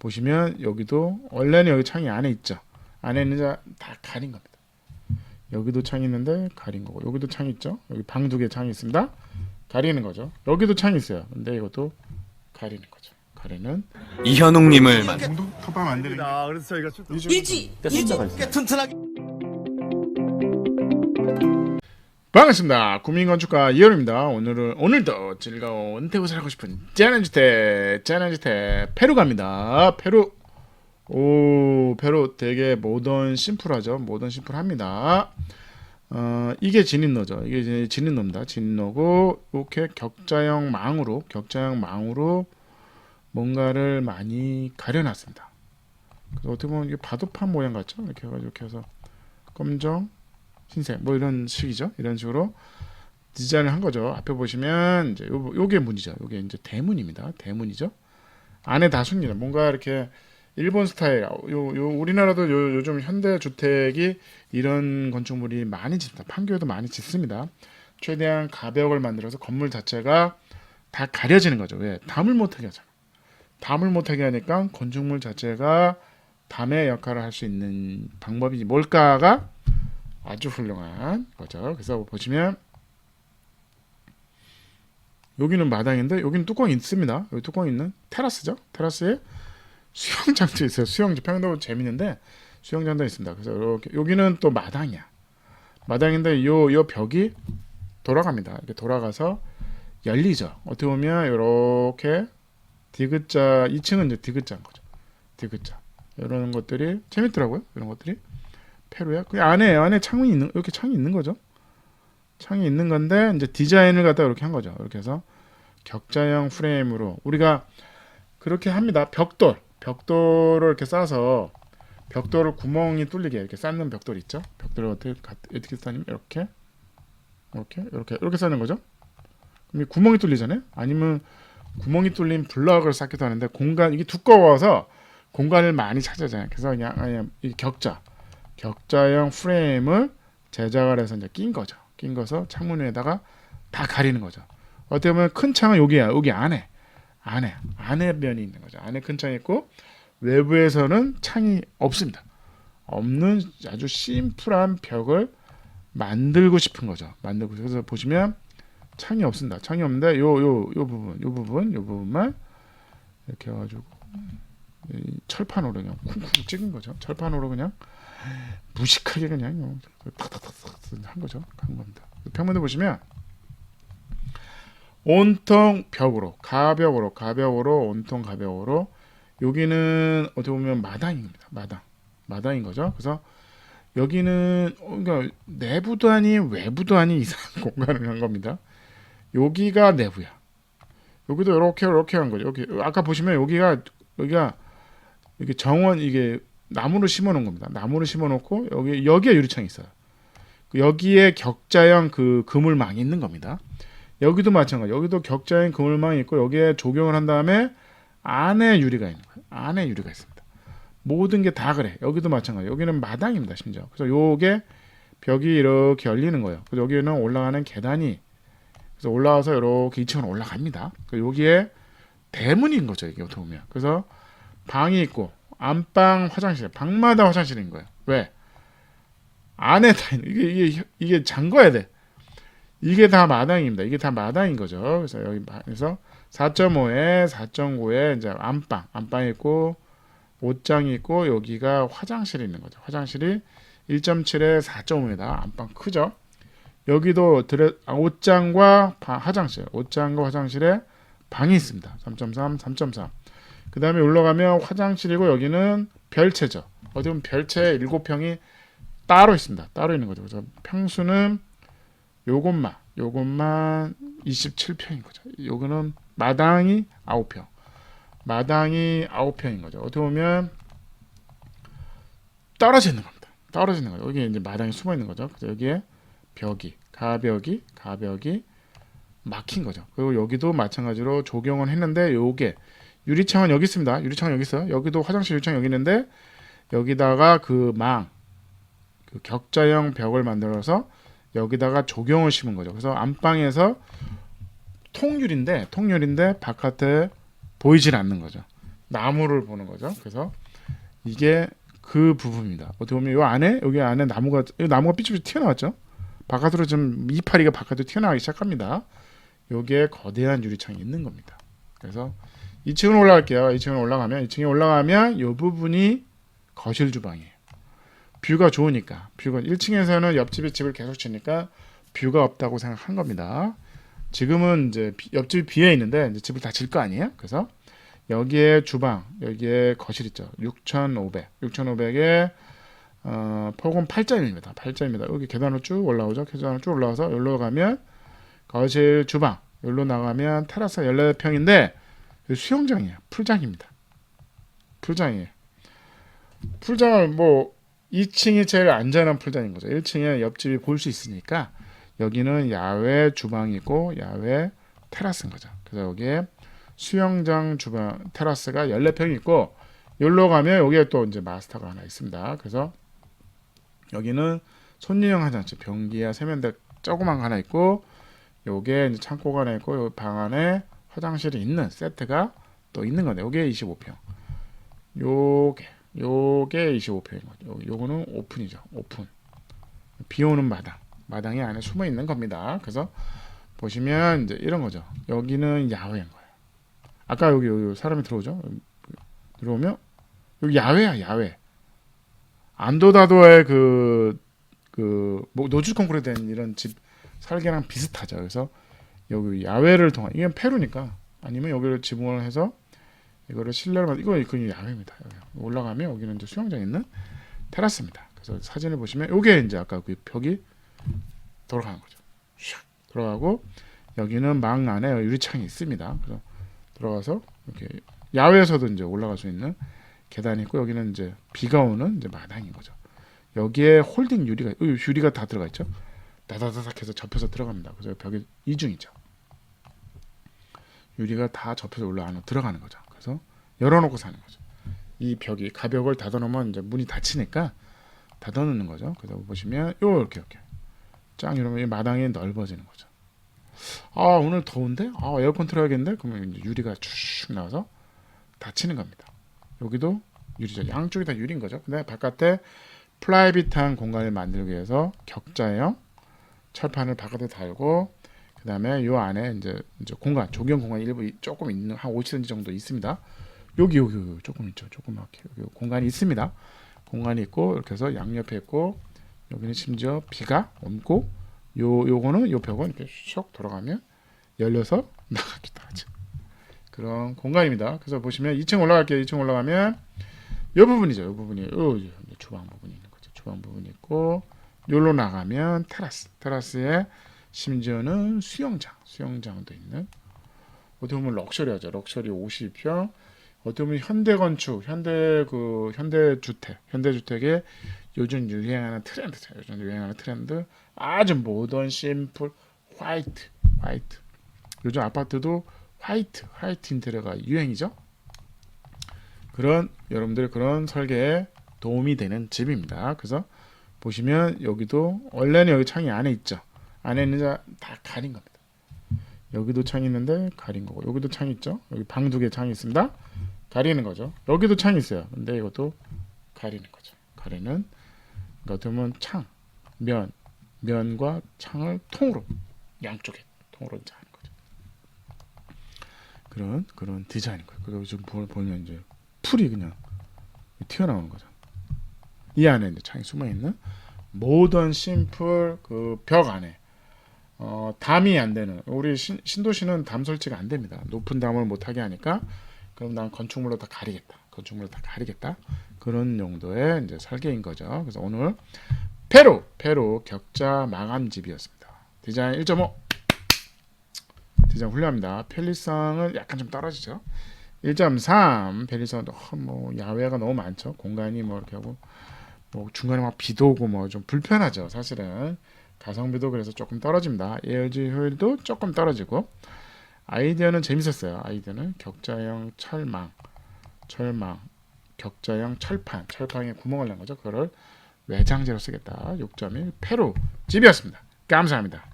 보시면 여기도 원래는 여기 창이 안에 있죠. 안에 있는 자다 가린 겁니다. 여기도 창이 있는데 가린 거고 여기도 창이 있죠. 여기 방 두 개 창이 있습니다. 가리는 거죠. 여기도 창이 있어요. 근데 이것도 가리는 거죠. 가리는 이현웅님을 만 정도 컵밥 만드는 게 아, 그래서 저희가 좀 일지 일지 튼튼하게 반갑습니다. 구민건축가 이현우입니다. 오늘은 오늘도 즐거운 태국 살고 싶은 짠한주택 짠한주택 페루 갑니다. 페루 오 페루 되게 모던 심플하죠. 모던 심플합니다. 어 이게 진입로죠. 이게 진입로입니다. 진입로고 이렇게 격자형 망으로 격자형 망으로 뭔가를 많이 가려놨습니다. 그래서 어떻게 보면 이게 바둑판 모양 같죠? 이렇게 해가지고 이렇게 해서 검정 흰색 뭐 이런 식이죠. 이런 식으로 디자인을 한 거죠. 앞에 보시면 이제 요 요게 문이죠. 요게 이제 대문입니다. 대문이죠. 안에 다 숲니다. 뭔가 이렇게 일본 스타일 요, 요 우리나라도 요, 요즘 현대 주택이 이런 건축물이 많이 짓습니다. 판교에도 많이 짓습니다. 최대한 가벽을 만들어서 건물 자체가 다 가려지는 거죠. 왜? 담을 못하게 하잖아. 담을 못하게 하니까 건축물 자체가 담의 역할을 할 수 있는 방법이 뭘까가 아주 훌륭한 거죠. 그래서 보시면 여기는 마당인데 여기는 뚜껑이 있습니다. 여기 뚜껑 있는 테라스죠. 테라스에 수영장도 있어요. 수영장 평도 재밌는데 수영장도 있습니다. 그래서 이렇게 여기는 또 마당이야. 마당인데 요 요 벽이 돌아갑니다. 이렇게 돌아가서 열리죠. 어떻게 보면 이렇게 디귿자 2층은 이제 디귿자인 거죠. 디귿자 이런 것들이 재밌더라고요. 이런 것들이 페루야. 그 안에 안에 창문이 있는 이렇게 창이 있는 거죠. 창이 있는 건데 이제 디자인을 갖다 이렇게 한 거죠. 이렇게 해서 격자형 프레임으로 우리가 그렇게 합니다. 벽돌 벽돌을 이렇게 싸서 벽돌을 구멍이 뚫리게 이렇게 쌓는 벽돌 있죠. 벽돌을 어떻게 가- 어떻게 쌓냐면 이렇게 이렇게 이렇게 이렇게 쌓는 거죠. 그럼 이 구멍이 뚫리잖아요. 아니면 구멍이 뚫린 블럭을 쌓기도 하는데 공간 이게 두꺼워서 공간을 많이 차지하잖아요. 그래서 그냥 그냥 이 격자 격자형 프레임을 제작을 해서 이제 낀 거죠. 낀 거서 창문 위에다가 다 가리는 거죠. 어떻게 보면 큰 창은 여기야, 여기 안에, 안에, 안에 면이 있는 거죠. 안에 큰 창이 있고 외부에서는 창이 없습니다. 없는 아주 심플한 벽을 만들고 싶은 거죠. 만들고 싶- 그래서 보시면 창이 없습니다. 창이 없는데 요 요 요 부분, 요 부분, 요 부분만 이렇게 해 가지고 이 철판으로 그냥 쿵쿵 찍은 거죠. 철판으로 그냥 무식하게 그냥 뭐 탁탁탁탁 한 거죠. 한 겁니다. 평면도 보시면 온통 벽으로 가벽으로 가벽으로 온통 가벽으로 여기는 어떻게 보면 마당입니다. 마당 마당인 거죠. 그래서 여기는 어, 그러니까 내부도 아닌 외부도 아닌 이상한 공간을 한 겁니다. 여기가 내부야. 여기도 이렇게 이렇게 한 거죠. 여기 아까 보시면 여기가 여기가 이게 정원 이게 나무를 심어 놓은 겁니다. 나무를 심어 놓고 여기 여기에 유리창이 있어요. 여기에 격자형 그 그물망이 있는 겁니다. 여기도 마찬가지. 여기도 격자형 그물망이 있고 여기에 조경을 한 다음에 안에 유리가 있는 거예요. 안에 유리가 있습니다. 모든 게 다 그래. 여기도 마찬가지. 여기는 마당입니다, 심지어. 그래서 요게 벽이 이렇게 열리는 거예요. 그래서 여기는 올라가는 계단이 그래서 올라와서 이렇게 2층으로 올라갑니다. 여기에 대문인 거죠, 이게 어떻게 보면. 그래서 방이 있고 안방 화장실, 방마다 화장실인 거예요. 왜? 안에 다 있는 이게 이게 이게 잠궈야 돼. 이게 다 마당입니다. 이게 다 마당인 거죠. 그래서 여기 그래서 4.5에 4.9에 이제 안방, 안방이 있고 옷장이 있고 여기가 화장실이 있는 거죠. 화장실이 1.7에 4.5입니다. 안방 크죠. 여기도 드레, 아, 옷장과 바- 화장실, 옷장과 화장실에 방이 있습니다. 3.3, 3.3. 그 다음에 올라가면 화장실이고 여기는 별채죠. 어디 보면 별채 7평이 따로 있습니다. 따로 있는 거죠. 그래서 평수는 요것만, 요것만 27평인 거죠. 요거는 마당이 9평. 마당이 9평인 거죠. 어떻게 보면 떨어져 있는 겁니다. 떨어져 있는 거죠. 여기 이제 마당이 숨어 있는 거죠. 그래서 여기에 벽이, 가벽이, 가벽이 막힌 거죠. 그리고 여기도 마찬가지로 조경을 했는데 요게 유리창은 여기 있습니다. 유리창은 여기 있어요. 여기도 화장실 유리창 여기 있는데 여기다가 그 망, 그 격자형 벽을 만들어서 여기다가 조경을 심은 거죠. 그래서 안방에서 통유리인데 통유리인데 바깥에 보이질 않는 거죠. 나무를 보는 거죠. 그래서 이게 그 부분입니다. 어떻게 보면 이 안에 여기 안에 나무가 이 나무가 삐죽삐죽 튀어나왔죠. 바깥으로 좀 이파리가 바깥으로 튀어나가기 시작합니다. 여기에 거대한 유리창이 있는 겁니다. 그래서 2층으로 올라갈게요. 2층으로 올라가면 2층에 올라가면 이 부분이 거실 주방이에요. 뷰가 좋으니까 뷰가 1층에서는 옆집이 집을 계속 치니까 뷰가 없다고 생각한 겁니다. 지금은 이제 비- 옆집이 비어 있는데 이제 집을 다 질 거 아니에요? 그래서 여기에 주방, 여기에 거실 있죠. 6,500. 6,500에 어, 폭은 8점입니다. 8점입니다. 여기 계단으로 쭉 올라오죠. 계단으로 쭉 올라와서 여기로 가면 거실, 주방. 여기로 나가면 테라스 14평인데 수영장이에요. 풀장입니다. 풀장이에요. 풀장을 뭐 2층이 제일 안전한 풀장인 거죠. 1층에 옆집이 볼 수 있으니까 여기는 야외 주방이고 야외 테라스인 거죠. 그래서 여기에 수영장 주방 테라스가 14평이 있고 여기로 가면 여기에 또 이제 마스터가 하나 있습니다. 그래서 여기는 손님용 화장실 변기야 세면대 조그만 거 하나 있고 요게 이제 창고가 하나 있고 요 방 안에 화장실이 있는 세트가 또 있는 건데 요게 25평. 요게 요게 25평인 거죠. 요, 요거는 오픈이죠. 오픈. 비 오는 마당. 마당이 안에 숨어 있는 겁니다. 그래서 보시면 이제 이런 거죠. 여기는 야외인 거예요. 아까 여기, 여기 사람이 들어오죠. 들어오면 여기 야외야 야외. 안도다도의 그, 그, 뭐 노출 콘크리트 된 이런 집 설계랑 비슷하죠. 그래서 여기 야외를 통한, 이건 페루니까 아니면 여기를 지붕을 해서 이거를 실내로 만 이거 이거 야외입니다. 올라가면 여기는 이제 수영장 있는 테라스입니다. 그래서 사진을 보시면 이게 이제 아까 그 벽이 돌아가는 거죠. 샥 들어가고 여기는 망 안에 유리창이 있습니다. 그래서 들어가서 이렇게 야외에서도 이제 올라갈 수 있는 계단이 있고 여기는 이제 비가 오는 이제 마당인 거죠. 여기에 홀딩 유리가 어, 유리가 다 들어가 있죠. 다다다닥 해서 접혀서 들어갑니다. 그래서 벽에 이중이죠. 유리가 다 접혀서 올라 안으로 들어가는 거죠. 그래서 열어놓고 사는 거죠. 이 벽이 가벽을 닫아놓으면 이제 문이 닫히니까 닫아놓는 거죠. 그래서 보시면 요 이렇게 짱 이러면 이 마당이 넓어지는 거죠. 아 오늘 더운데 아 에어컨 틀어야겠는데 그러면 이제 유리가 쭉 나와서 닫히는 겁니다. 여기도 유리죠. 양쪽이 다 유리인 거죠. 근데 바깥에 프라이빗한 공간을 만들기 위해서 격자형 철판을 바깥에 달고 그 다음에 요 안에 이제 이제 공간 조경 공간 일부 이- 조금 있는 한 5cm 정도 있습니다. 여기 여기 여기 조금 있죠. 조그맣게 여기 공간이 있습니다. 공간이 있고 이렇게 해서 양옆에 있고 여기는 심지어 비가 옮고 요 요거는 요 벽은 이렇게 슉 돌아가면 열려서 나가기도 하죠. 그런 공간입니다. 그래서 보시면 2층 올라갈게요. 2층 올라가면 요 부분이죠. 요 부분이 요 주방 부분이 있는 거죠. 주방 부분이 있고 요로 나가면 테라스. 테라스에 심지어는 수영장, 수영장도 있는 어떻게 보면 럭셔리하죠. 럭셔리 50평. 어떻게 보면 현대 건축, 현대 그 현대 주택, 현대 주택의 요즘 유행하는 트렌드죠. 요즘 유행하는 트렌드 아주 모던, 심플, 화이트, 화이트. 요즘 아파트도 화이트, 화이트 인테리어가 유행이죠. 그런 여러분들의 그런 설계에 도움이 되는 집입니다. 그래서 보시면 여기도 원래는 여기 창이 안에 있죠. 안에 있는 자 다 가린 겁니다. 여기도 창이 있는데 가린 거고 여기도 창이 있죠. 여기 방 두 개 창이 있습니다. 가리는 거죠. 여기도 창이 있어요. 근데 이것도 가리는 거죠. 가리는 그러니까 어떻게 보면 창, 면, 면과 창을 통으로 양쪽에 통으로 이제 하는 거죠. 그런 그런 디자인인 거예요. 그리고 지금 보- 보면 이제 풀이 그냥 튀어나오는 거죠. 이 안에 이제 창이 숨어 있는 모던 심플 그 벽 안에 어, 담이 안 되는 우리 신, 신도시는 담 설치가 안 됩니다. 높은 담을 못 하게 하니까 그럼 난 건축물로 다 가리겠다. 건축물로 다 가리겠다. 그런 용도의 이제 설계인 거죠. 그래서 오늘 페루 페루 격자 마감 집이었습니다. 디자인 1.5 디자인 훌륭합니다. 편리성은 약간 좀 떨어지죠. 1.3 편리성도 어, 뭐 야외가 너무 많죠. 공간이 뭐 이렇게 하고 뭐 중간에 막 비도 오고 뭐 좀 불편하죠. 사실은 가성비도 그래서 조금 떨어집니다. 에너지 효율도 조금 떨어지고 아이디어는 재밌었어요. 아이디어는 격자형 철망, 철망, 격자형 철판, 철판에 구멍을 낸 거죠. 그거를 외장재로 쓰겠다. 6.1 페루 집이었습니다. 감사합니다.